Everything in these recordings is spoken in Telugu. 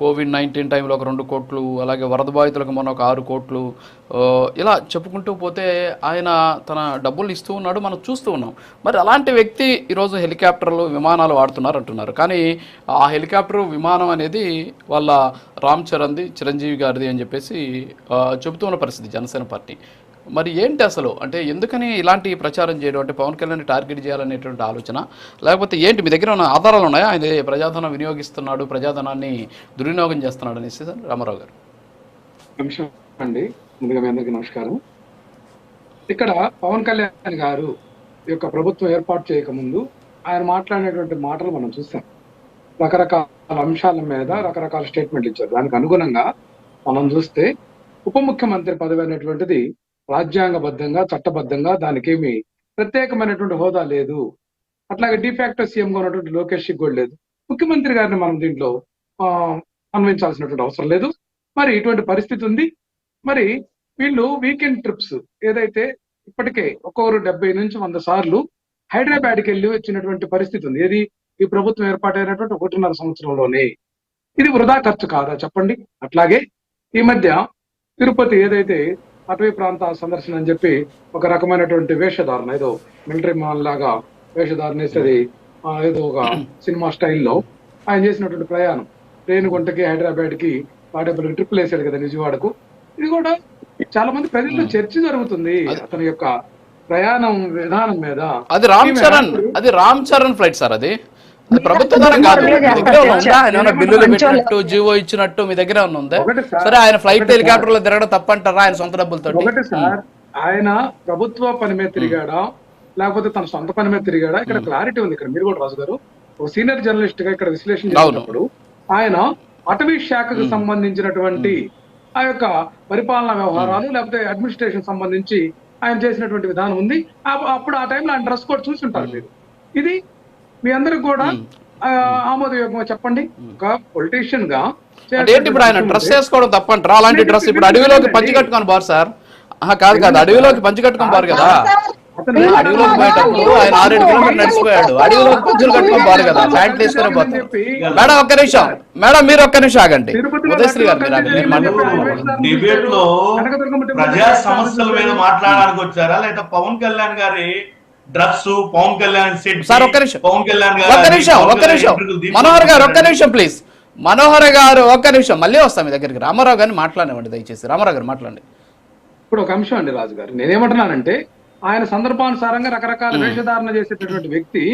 కోవిడ్ నైన్టీన్ టైంలో ఒక రెండు కోట్లు అలాగే వరద బాధితులకు మొన్న ఒక ఆరు కోట్లు ఇలా చెప్పుకుంటూ పోతే ఆయన తన డబ్బులు ఇస్తూ ఉన్నాడు మనం చూస్తూ ఉన్నాం. మరి అలాంటి వ్యక్తి ఈరోజు హెలికాప్టర్లు విమానాలు వాడుతున్నారు అంటున్నారు. కానీ ఆ హెలికాప్టర్ విమానం అనేది వాళ్ళ రామ్ చరణ్ది చిరంజీవి గారిది అని చెప్పేసి చెబుతూ ఉన్న పరిస్థితి జనసేన పార్టీ. మరి ఏంటి అసలు? అంటే ఎందుకని ఇలాంటి ప్రచారం చేయడం? అంటే పవన్ కళ్యాణ్ టార్గెట్ చేయాలనేటువంటి ఆలోచన? లేకపోతే ఏంటి? మీ దగ్గర ఉన్న ఆధారాలు ఉన్నాయా? ఆయన ప్రజాధనం వినియోగిస్తున్నాడు ప్రజాధనాన్ని దుర్వినియోగం చేస్తున్నాడు అనేసి రామారావు గారు. అండి. ముందుగా మీ అందరికీ నమస్కారం. ఇక్కడ పవన్ కళ్యాణ్ గారు ఈ యొక్క ప్రభుత్వం ఏర్పాటు చేయకముందు ఆయన మాట్లాడినటువంటి మాటలు మనం చూసాం. రకరకాల అంశాల మీద రకరకాల స్టేట్మెంట్లు ఇచ్చారు. దానికి అనుగుణంగా మనం చూస్తే ఉప ముఖ్యమంత్రి పదవి అనేటువంటిది రాజ్యాంగబద్ధంగా చట్టబద్ధంగా దానికేమి ప్రత్యేకమైనటువంటి హోదా లేదు. అట్లాగే డిఫాక్టో సీఎంగా ఉన్నటువంటి లోకేష్ కూడా లేదు. ముఖ్యమంత్రి గారిని మనం దీంట్లో ఆ, అన్వయించాల్సినటువంటి అవసరం లేదు. మరి ఇటువంటి పరిస్థితి ఉంది. మరి వీళ్ళు వీకెండ్ ట్రిప్స్ ఏదైతే ఇప్పటికే ఒక్కొక్కరు డెబ్బై నుంచి వంద సార్లు హైదరాబాద్కి వెళ్ళి వచ్చినటువంటి పరిస్థితి ఉంది. ఏది? ఈ ప్రభుత్వం ఏర్పాటైనటువంటి ఒకటిన్నర సంవత్సరంలోనే. ఇది వృధా ఖర్చు కాదా చెప్పండి? అట్లాగే ఈ మధ్య తిరుపతి ఏదైతే అటవీ ప్రాంత సందర్శన అని చెప్పి ఒక రకమైనటువంటి వేషధారణ ఏదో మిలిటరీ మాల్ లాగా వేషధారణ వేసేది ఏదో ఒక సినిమా స్టైల్లో ఆయన చేసినటువంటి ప్రయాణం. రేణిగుంటకి హైదరాబాద్కి తాడేపల్లికి ట్రిప్పులు వేసాడు కదా నిజవాడకు. ఇది కూడా చాలా మంది ప్రజల్లో చర్చ జరుగుతుంది అతని యొక్క ప్రయాణం విధానం మీద. అది రామ్ చరణ్ అది రామ్ చరణ్ ఫ్లైట్ సార్ అది? ప్రభుత్వ కాదు. ఏమైనా బిల్లులు పెట్టినట్టు జీవో ఇచ్చినట్టు మీ దగ్గర ఉందా? సార్, ఆయన ఫ్లైట్ హెలికాప్టర్లో తిరగడం తప్పంటారా ఆయన సొంత డబ్బులతో ఒకటి సార్ ఆయన ప్రభుత్వ పని మీద తిరిగాడా? లేకపోతే తన సొంత పని మీద తిరిగాడా? ఇక్కడ క్లారిటీ ఉంది ఇక్కడ. మీరు కూడా రాజు గారు ఒక సీనియర్ జర్నలిస్ట్గా ఇక్కడ విశ్లేషణ చేసినప్పుడు ఆయన అటవీ శాఖకు సంబంధించినటువంటి ఆ యొక్క పరిపాలనా వ్యవహారాలు లేకపోతే అడ్మినిస్ట్రేషన్ సంబంధించి ఆయన చేసినటువంటి విధానం ఉంది. అప్పుడు ఆ టైంలో ఆయన డ్రెస్ కోడ్ చూసి ఉంటారు మీరు. ఇది మీ అందరికి కూడా ఆ, ఆమోదయోగం చెప్పండి. ఒక పొలిటీషియన్గా అంటే ఏంటి ఇప్పుడు ఆయన డ్రెస్ వేసుకోవడం తప్పంటారా అలాంటి డ్రెస్ ఇప్పుడు అడవిలోకి పంచి కట్టుకొని బారు సార్. ఆహా, కాదు కాదు. అడవిలోకి పంచి కట్టుకొని బారు కదా. అతను అడవిలోకి పోయేటప్పుడు ఆయన ఆరేడు కిలోమీటర్ నడిచిపోయాడు అడవిలోకి పంచులు కట్టుకొని బారు కదా. ప్యాంట్లు వేసుకునే పోతారు. మేడం ఒక్క నిమిషం. మేడం మీరు ఒక్క నిమిషం ఆగండి. ఉదయశ్రీ గారు మీరు ఆగండి నేను మాట్లాడుతున్నాను డిబేట్లో ప్రజా సమస్యల మీద మాట్లాడడానికి వచ్చారా? లేదా పవన్ కళ్యాణ్ గారి drugs Pawan Kalyan set sir, ఒక్క నిమిషం. పవన్ కళ్యాణ్ ఒక్క నిమిషం ఒక్క నిమిషం. మనోహర్ గారు ఒక్క నిమిషం ప్లీజ్ మనోహర్ గారు ఒక్క నిమిషం. మళ్ళీ వస్తాం మీ దగ్గరికి. రామారావు గారిని మాట్లాడనివ్వండి దయచేసి. రామారావు గారు మాట్లాడండి. ఇప్పుడు ఒక అంశం అండి రాజు గారు. నేనేమంటున్నానంటే ఆయన సందర్భానుసారంగా రకరకాల వేషధారణ చేసేటటువంటి వ్యక్తి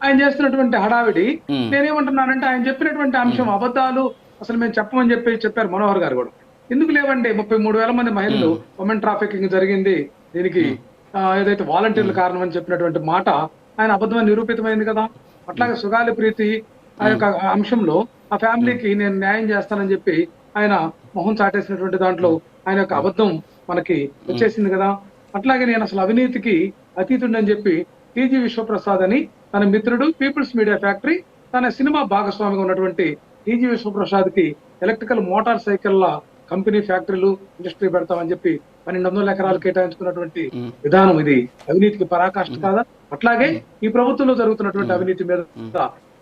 ఆయన చేస్తున్నటువంటి హడావిడి. నేనేమంటున్నానంటే ఆయన చెప్పినటువంటి అంశం అబద్ధాలు అసలు మేము చెప్పమని చెప్పి చెప్పారు మనోహర్ గారు కూడా. ఎందుకు లేవండి? ముప్పై మూడు వేల మంది మహిళలు ఉమెన్ ట్రాఫికింగ్ జరిగింది. దీనికి ఏదైతే వాలంటీర్ల కారణం అని చెప్పినటువంటి మాట ఆయన అబద్ధమని నిరూపితమైంది కదా. అట్లాగే సుగాలి ప్రీతి ఆ యొక్క అంశంలో ఆ ఫ్యామిలీకి నేను న్యాయం చేస్తానని చెప్పి ఆయన మొహం చాటేసినటువంటి దాంట్లో ఆయన యొక్క అబద్ధం మనకి వచ్చేసింది కదా. అట్లాగే నేను అసలు అవినీతికి అతీతుండని చెప్పి టీజీ విశ్వప్రసాద్ అని తన మిత్రుడు పీపుల్స్ మీడియా ఫ్యాక్టరీ తన సినిమా భాగస్వామిగా ఉన్నటువంటి టీజీ విశ్వప్రసాద్కి ఎలక్ట్రికల్ మోటార్ సైకిళ్ళ కంపెనీ ఫ్యాక్టరీలు ఇండస్ట్రీ పెడతామని చెప్పి పన్నెండు వందల ఎకరాలు కేటాయించుకున్నటువంటి విధానం ఇది. అవినీతికి పరాకాష్ఠ కాదా? అట్లాగే ఈ ప్రభుత్వంలో జరుగుతున్నటువంటి అవినీతి మీద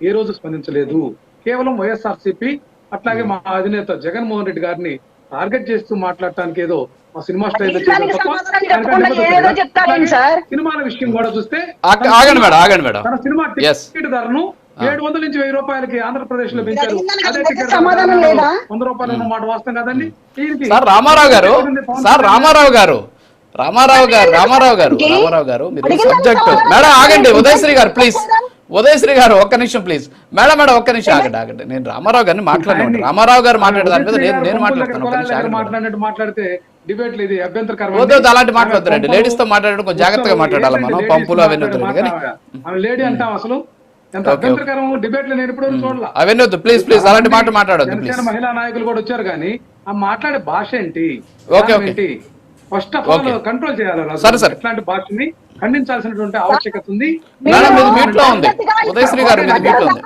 ఏ రోజు స్పందించలేదు. కేవలం వైఎస్ఆర్సీపీ అట్లాగే మా అధినేత జగన్మోహన్ రెడ్డి గారిని టార్గెట్ చేస్తూ మాట్లాడటానికి ఏదో మా సినిమా స్టైల్? సినిమాల విషయం కూడా చూస్తే ఆగ- ఆగండి మేడం ఆగండి మేడం. తన సినిమా. టికెట్ ధరను ఏడు వందల నుంచి వెయ్యి రూపాయలకి ఆంధ్రప్రదేశ్లో పెంచారు? వంద రూపాయలు ఉన్న మాట వాస్తవం కదండి. దీనికి సార్ రామారావు గారు సార్ రామారావు గారు. రామారావు గారు రామారావు గారు రామారావు గారు మీరు సబ్జెక్ట్ మేడం ఆగండి ఉదయశ్రీ గారు ప్లీజ్ ఉదయశ్రీ గారు ఒక్క నిమిషం ప్లీజ్ మేడం మేడం ఒక్క నిమిషం ఆగండి ఆగండి. నేను రామారావు గారిని మాట్లాడండి రామారావు గారు మాట్లాడే దాని మీద నేను నేను మాట్లాడుతాను ఒక్క నిమిషం. మాట్లాడినట్టు మాట్లాడితే డిబేట్ ఇది అభ్యంతరకరం వద్దు, అలాంటి మాట్లాడొద్దురండి. Ladies తో మాట్లాడడం కొంచెం జాగ్రత్తగా మాట్లాడాలి మనం. పంపులు అవన్నీ కానీ. లేడీ అంటాం అసలు. ఎంత ఓకే, ఓకే. అభ్యంతరకరం డిబేట్లో నేను ఎప్పుడు చూడాల. అవన్నీ వద్దు. ప్లీజ్ ప్లీజ్ అలాంటి మాట మాట్లాడొద్దు ప్లీజ్ జనసేన మహిళా నాయకులు కూడా వచ్చారు కానీ ఆ మాట్లాడే భాష ఏంటి? Okay, okay. First of all. Control చేయాలి. సరే, సరే. ఇట్లాంటి భాషని ఖండించాల్సినటువంటి ఆవశ్యకత ఉంది. మ్యూట్లో ఉంది. ఉదయశ్రీ గారు మ్యూట్లో ఉంది.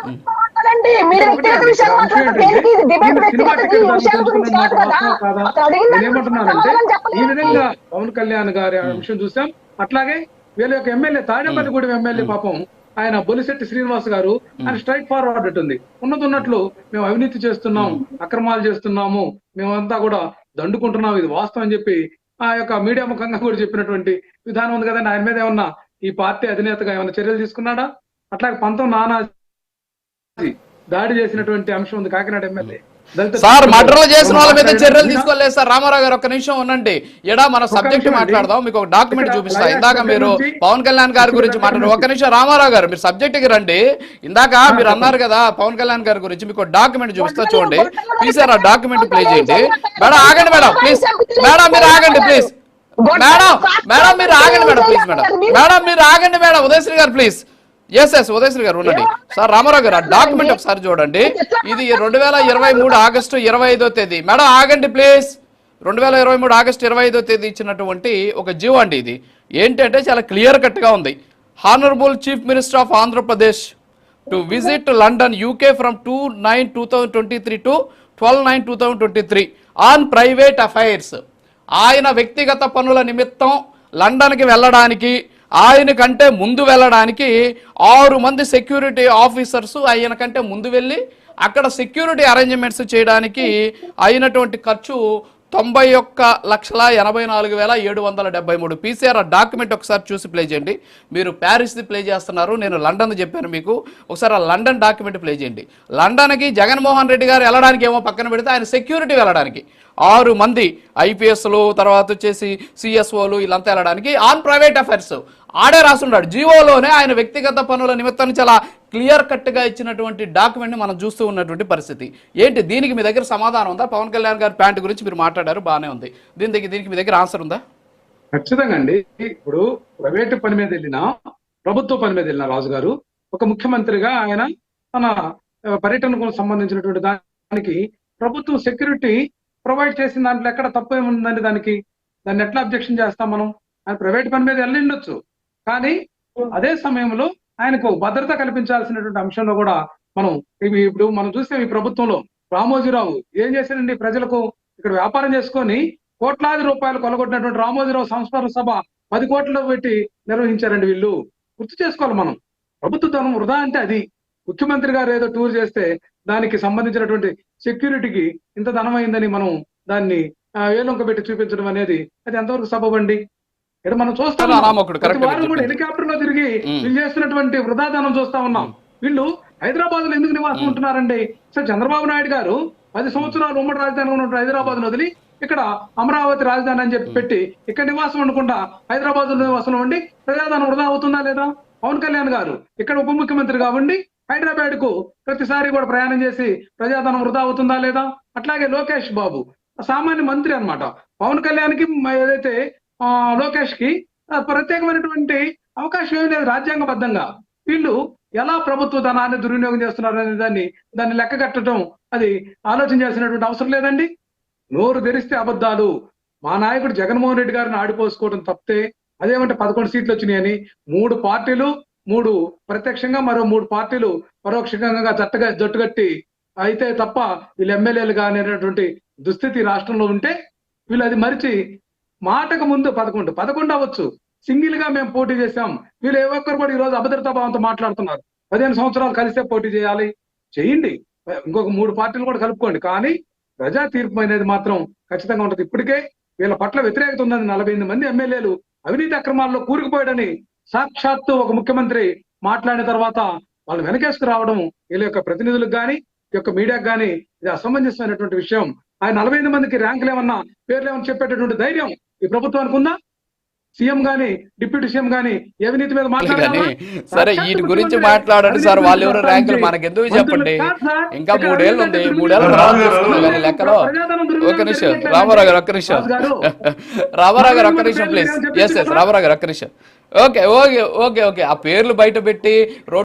ఈ నేనేమంటున్నానంటే విధంగా పవన్ కళ్యాణ్ గారి ఆ విషయం చూసాం. అట్లాగే వీళ్ళ యొక్క ఎమ్మెల్యే తాడేపల్లిగూడెం ఎమ్మెల్యే పాపం ఆయన బొలిశెట్టి శ్రీనివాస్ గారు ఆయన స్ట్రైట్ ఫార్వర్డ్ ఉంది ఉన్నది ఉన్నట్లు మేము అవినీతి చేస్తున్నాం అక్రమాలు చేస్తున్నాము మేమంతా కూడా దండుకుంటున్నాం ఇది వాస్తవం అని చెప్పి ఆ యొక్క మీడియా ముఖంగా కూడా చెప్పినటువంటి విధానం ఉంది కదండి. ఆయన మీద ఏమన్నా ఈ పార్టీ అధినేతగా ఏమైనా చర్యలు తీసుకున్నాడా? అట్లాగే పంతం నానాజీ దాడి చేసినటువంటి అంశం ఉంది కాకినాడ ఎమ్మెల్యే. సార్ మర్డర్లు చేసిన వాళ్ళ మీద చర్యలు తీసుకోలేదు సార్. రామారావు గారు ఒక్క నిమిషం ఉండండి. ఎడా మన సబ్జెక్ట్. మాట్లాడదాం. మీకు ఒక డాక్యుమెంట్ చూపిస్తా. ఇందాక మీరు పవన్ కళ్యాణ్ గారి గురించి మాట్లాడారు. ఒక్క. నిమిషం రామారావు గారు మీరు సబ్జెక్ట్కి రండి. ఇందాక మీరు అన్నారు కదా పవన్ కళ్యాణ్ గారి గురించి మీకు డాక్యుమెంట్ చూపిస్తా చూడండి. ప్లీజ్ ఆ డాక్యుమెంట్ ప్లే చేయండి. మేడం ఆగండి మేడం ప్లీజ్ మేడం మీరు ఆగండి ప్లీజ్ మేడం మేడం మీరు ఆగండి మేడం ప్లీజ్ మేడం మేడం మీరు ఆగండి మేడం ఉదయశ్రీ గారు ప్లీజ్ ఎస్ ఎస్ ఉదయశ్రీ గారు ఉండండి. సార్ రామారావు గారు ఆ డాక్యుమెంట్ ఒకసారి చూడండి. ఇది రెండు వేల ఇరవై మూడు ఆగస్టు ఇరవై ఐదో తేదీ. మేడం ఆగండి ప్లీజ్ రెండు వేల ఇరవై మూడు ఆగస్టు ఇరవై ఐదో తేదీ ఇచ్చినటువంటి ఒక జీవో అండి ఇది. ఏంటంటే చాలా క్లియర్ కట్గా ఉంది. Honourable chief minister of Andhra Pradesh to visit London U K from two nine two thousand twenty three to twelve nine two thousand twenty three on private affairs ఆయన వ్యక్తిగత పనుల నిమిత్తం లండన్కి వెళ్ళడానికి ఆయన కంటే ముందు వెళ్ళడానికి ఆరు మంది సెక్యూరిటీ ఆఫీసర్స్ ఆయన కంటే ముందు వెళ్ళి అక్కడ సెక్యూరిటీ అరేంజ్మెంట్స్ చేయడానికి అయినటువంటి ఖర్చు తొంభై ఒక్క లక్షల ఎనభై నాలుగు వేల ఏడు వందల డెబ్బై మూడు పీసీఆర్ డాక్యుమెంట్ ఒకసారి చూసి ప్లే చేయండి. మీరు ప్యారిస్ది ప్లే చేస్తున్నారు నేను లండన్ చెప్పాను మీకు. ఒకసారి ఆ లండన్ డాక్యుమెంట్ ప్లే చేయండి. లండన్కి జగన్మోహన్ రెడ్డి గారు వెళ్ళడానికి ఏమో పక్కన పెడితే ఆయన సెక్యూరిటీ వెళ్ళడానికి. ఆరు మంది ఐపీఎస్లు తర్వాత వచ్చేసి సిఎస్ఓలు వీళ్ళంతా వెళ్ళడానికి. On private affairs. ఆడే రాసున్నాడు. జీవోలోనే ఆయన వ్యక్తిగత పనుల నిమిత్తం చాలా క్లియర్ కట్గా ఇచ్చినటువంటి డాక్యుమెంట్ని మనం చూస్తూ ఉన్నటువంటి పరిస్థితి. ఏంటి? దీనికి మీ దగ్గర సమాధానం ఉందా? పవన్ కళ్యాణ్ గారి ప్యాంట్ గురించి మీరు మాట్లాడారు బాగానే ఉంది. దీని దగ్గర దీనికి మీ దగ్గర ఆన్సర్ ఉందా? ఖచ్చితంగా అండి. ఇప్పుడు ప్రైవేట్ పని మీద వెళ్ళినా ప్రభుత్వ పని మీద వెళ్ళిన రాజు గారు ఒక ముఖ్యమంత్రిగా ఆయన తన పర్యటనకు సంబంధించినటువంటి దానికి ప్రభుత్వం సెక్యూరిటీ ప్రొవైడ్ చేసిన దాంట్లో ఎక్కడ తప్పు ఏముందండి దానికి? దాన్ని ఎట్లా అబ్జెక్షన్ చేస్తాం మనం? ఆయన ప్రైవేట్ పని మీద వెళ్ళిండొచ్చు కానీ అదే సమయంలో ఆయనకు భద్రత కల్పించాల్సినటువంటి అంశంలో కూడా మనం ఇవి ఇప్పుడు మనం చూస్తే ఈ ప్రభుత్వంలో రామోజీరావు ఏం చేశారండి ప్రజలకు ఇక్కడ వ్యాపారం చేసుకొని కోట్లాది రూపాయలు కొలగొట్టినటువంటి రామోజీరావు సంస్మరణ సభ పది కోట్లు పెట్టి నిర్వహించారండి వీళ్ళు. గుర్తు చేసుకోవాలి మనం. ప్రభుత్వ ధనం వృధా అంటే అది. ముఖ్యమంత్రి గారు ఏదో టూర్ చేస్తే దానికి సంబంధించినటువంటి సెక్యూరిటీకి ఇంత ధనం అయిందని మనం దాన్ని ఆ, వేలొంక పెట్టి చూపించడం అనేది అది ఎంతవరకు సబబండి ఇక్కడ మనం చూస్తాం. హెలికాప్టర్లో తిరిగి. వీళ్ళు చేస్తున్నటువంటి వృధాధనం చూస్తా ఉన్నాం. వీళ్ళు హైదరాబాద్లో ఎందుకు నివాసం ఉంటున్నారండి? సార్ చంద్రబాబు నాయుడు గారు పది సంవత్సరాలు ఉమ్మడి రాజధాని ఉన్నటువంటి హైదరాబాద్ వదిలి ఇక్కడ అమరావతి రాజధాని అని చెప్పి పెట్టి ఇక్కడ నివాసం ఉండకుండా హైదరాబాద్లో నివాసం ఉండి ప్రజాధనం వృధా అవుతుందా లేదా? పవన్ కళ్యాణ్ గారు ఇక్కడ ఉప ముఖ్యమంత్రిగా ఉండి హైదరాబాద్కు ప్రతిసారి కూడా ప్రయాణం చేసి ప్రజాధనం వృధా అవుతుందా లేదా? అట్లాగే లోకేష్ బాబు సామాన్య మంత్రి అన్నమాట. పవన్ కళ్యాణ్కి ఏదైతే లోకేష్కి ప్రత్యేకమైనటువంటి అవకాశం ఏం లేదు రాజ్యాంగబద్ధంగా. వీళ్ళు ఎలా ప్రభుత్వ ధనాన్ని దుర్వినియోగం చేస్తున్నారు అనే దాన్ని దాన్ని లెక్క కట్టడం అది ఆలోచన చేసినటువంటి అవసరం లేదండి. నోరు తెరిస్తే అబద్ధాలు. మా నాయకుడు జగన్మోహన్ రెడ్డి గారిని ఆడిపోసుకోవడం తప్పితే అదేమంటే పదకొండు సీట్లు వచ్చినాయని మూడు పార్టీలు మూడు ప్రత్యక్షంగా మరో మూడు పార్టీలు పరోక్షంగా జట్టుగా జట్టుగట్టి అయితే తప్ప వీళ్ళు ఎమ్మెల్యేలు అనేటటువంటి దుస్థితి రాష్ట్రంలో ఉంటే వీళ్ళు అది మరిచి మాటకు ముందు పదకొండు. పదకొండు అవ్వచ్చు. సింగిల్గా మేము పోటీ చేసాం వీళ్ళు ఏ ఒక్కరు కూడా ఈ రోజు అభద్రతా భావంతో మాట్లాడుతున్నారు. పదిహేను సంవత్సరాలు కలిసే పోటీ చేయాలి. చేయండి. ఇంకొక మూడు పార్టీలు కూడా కలుపుకోండి. కానీ ప్రజా తీర్పు అనేది మాత్రం ఖచ్చితంగా ఉంటుంది. ఇప్పటికే వీళ్ళ పట్ల వ్యతిరేకత ఉందని నలభై ఎనిమిది మంది ఎమ్మెల్యేలు. అవినీతి అక్రమాల్లో కూరుకుపోయాడని సాక్షాత్తు ఒక ముఖ్యమంత్రి మాట్లాడిన తర్వాత వాళ్ళు వెనకేసుకు రావడం వీళ్ళ యొక్క ప్రతినిధులకు కానీ ఈ యొక్క మీడియాకు కానీ ఇది అసమంజసమైనటువంటి విషయం. ఆయన నలభై మందికి ర్యాంకులు ఏమన్నా పేర్లు ఏమన్నా చెప్పేటటువంటి ధైర్యం ఈ ప్రభుత్వానికి ఉందా సీఎం గాని డిప్యూటీ సీఎం గాని అవినీతి మీద కానీ మాట్లాడారా? సరే వీటి గురించి మాట్లాడండి సార్. వాళ్ళు ఎవరో ర్యాంకులు. మనకెందుకు మంత్రులు చెప్పండి. ఇంకా మూడేళ్ళు ఉంది. మూడేళ్ళు కానీ లెక్కలో ఒక నిమిషం. రామారావు గారు ఒక్క నిమిషం. రామారావు గారు ఒక్క నిమిషం ప్లీజ్. ఎస్ ఎస్ రామారావు గారు ఒక్క నిమిషం. Okay okay okay okay. ఆ పేర్లు బయట పెట్టి